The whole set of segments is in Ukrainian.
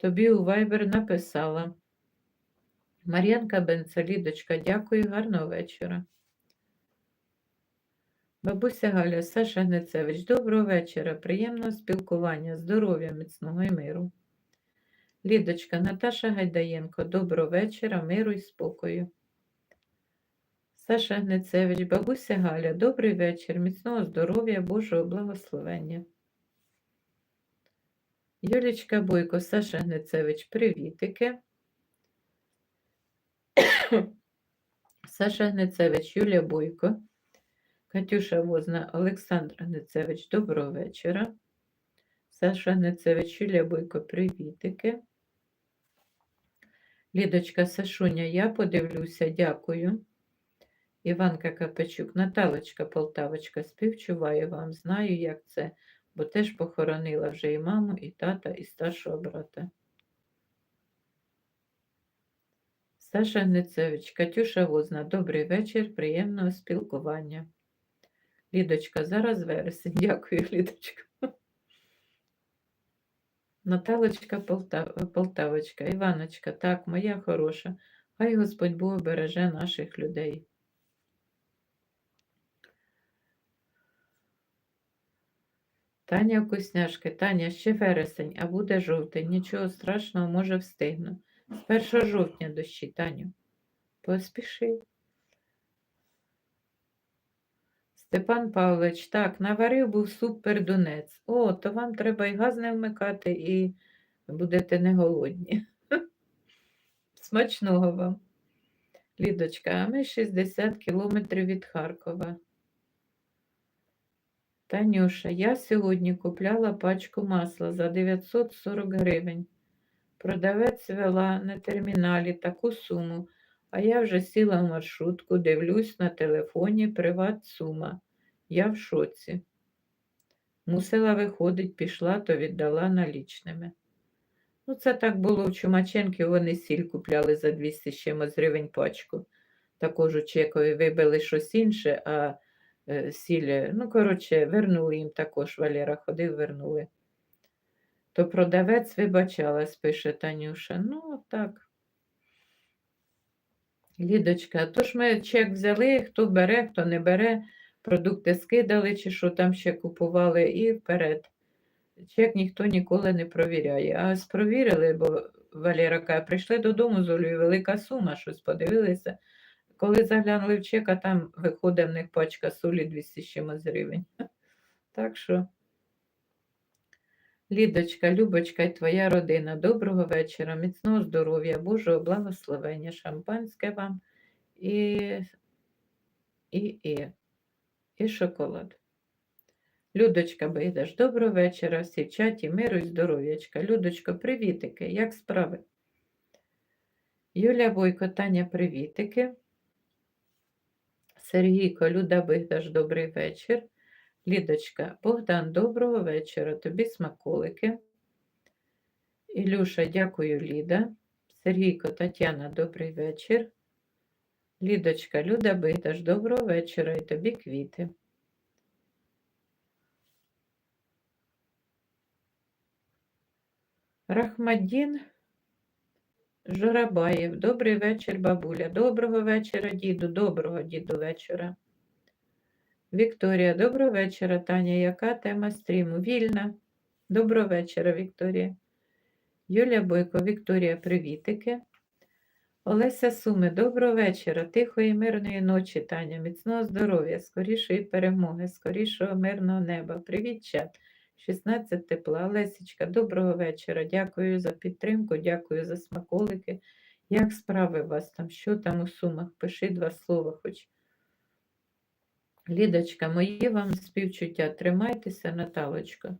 тобі у Viber написала. Мар'янка Бенцелідочка, дякую, гарного вечора. Бабуся Галя, Саша Гнецевич, доброго вечора, приємного спілкування, здоров'я, міцного і миру. Лідочка, Наташа Гайдаєнко, доброго вечора, миру і спокою. Саша Гнецевич, бабуся Галя, добрий вечір, міцного здоров'я, Божого благословення. Юлічка Бойко, Саша Гнецевич, привітики. Саша Гнецевич, Юлія Бойко, Катюша Возна, Олександр Гнецевич, доброго вечора. Саша Гнецевич, Юлія Бойко, привітики. Лідочка Сашуня, я подивлюся, дякую. Іванка Капачук, Наталочка Полтавочка, співчуваю вам, знаю, як це, бо теж похоронила вже і маму, і тата, і старшого брата. Саша Гнецевич, Катюша Возна, добрий вечір, приємного спілкування. Лідочка, зараз вересень. Дякую, Лідочка. Наталочка Полта- Полтавочка, Іваночка, так, моя хороша. Хай Господь Бог береже наших людей. Таня Вкусняшки, Таня, ще вересень, а буде жовтень. Нічого страшного, може встигну. З 1 жовтня дощі, Таню. Поспіши. Степан Павлович, так, наварив був суп пердунець. О, то вам треба і газ не вмикати, і будете не голодні. Смачного вам. Лідочка, а ми 60 кілометрів від Харкова. Танюша, я сьогодні купляла пачку масла за 940 гривень. Продавець вела на терміналі таку суму, а я вже сіла в маршрутку, дивлюсь на телефоні приват сума. Я в шоці. Мусила виходить, пішла, то віддала налічними. Ну, це так було в Чумаченки, вони сіль купляли за 200 з чимось гривень пачку. Також у Чекові вибили щось інше, а сіль, ну, коротше, вернули їм також, Валера ходив, вернули. То продавець вибачалась, пише Танюша. Ну, так. Лідочка, то ж ми чек взяли, хто бере, хто не бере, продукти скидали, чи що там ще купували, і вперед. Чек ніхто ніколи не провіряє. А ось провірили, бо Валера каже, прийшли додому з Олею, велика сума, щось подивилися. Коли заглянули в чек, а там виходить в них пачка солі 200 з чимось гривень. Так що. Лідочка, Любочка і твоя родина, доброго вечора, міцного здоров'я, Божого благословення, шампанське вам і, і, і, і шоколад. Людочка Бейдаш, доброго вечора, всі в чаті, миру і здоров'ячка. Людочко, привітики, як справи? Юля Бойко, Таня, привітики. Сергійко, Люда Бигдаш, добрий вечір. Лідочка, Богдан, доброго вечора. Тобі смаколики. Ілюша, дякую, Ліда. Сергійко, Тетяна, добрий вечір. Лідочка, Люда Биташ, доброго вечора і тобі квіти. Рахмаддін Журабаєв, добрий вечір, бабуля. Доброго вечора, діду, доброго діду вечора. Вікторія, доброго вечора, Таня. Яка тема стріму? Вільна. Доброго вечора, Вікторія. Юлія Бойко, Вікторія, привітики. Олеся Суми, доброго вечора, тихої, мирної ночі, Таня, міцного здоров'я, скорішої перемоги, скорішого мирного неба. Привіт, чат. 16 тепла. Олесечка, доброго вечора. Дякую за підтримку, дякую за смаколики. Як справи у вас там? Що там у сумах? Пиши два слова хоч. Лідочка, мої вам співчуття. Тримайтеся, Наталочка.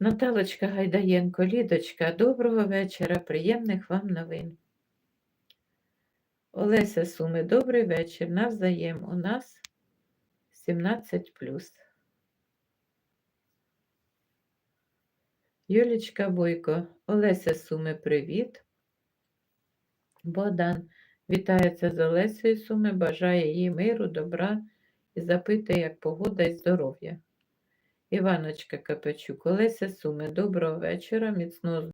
Наталочка Гайдаєнко, Лідочка, доброго вечора, приємних вам новин. Олеся Суми, добрий вечір. Навзаєм. У нас 17 Юлічка Бойко, Олеся Суми, привіт. Богдан вітається з Олесею Суми, бажає їй миру, добра і запитує, як погода і здоров'я. Іваночка Капечук, Олеся Суми, доброго вечора, міцного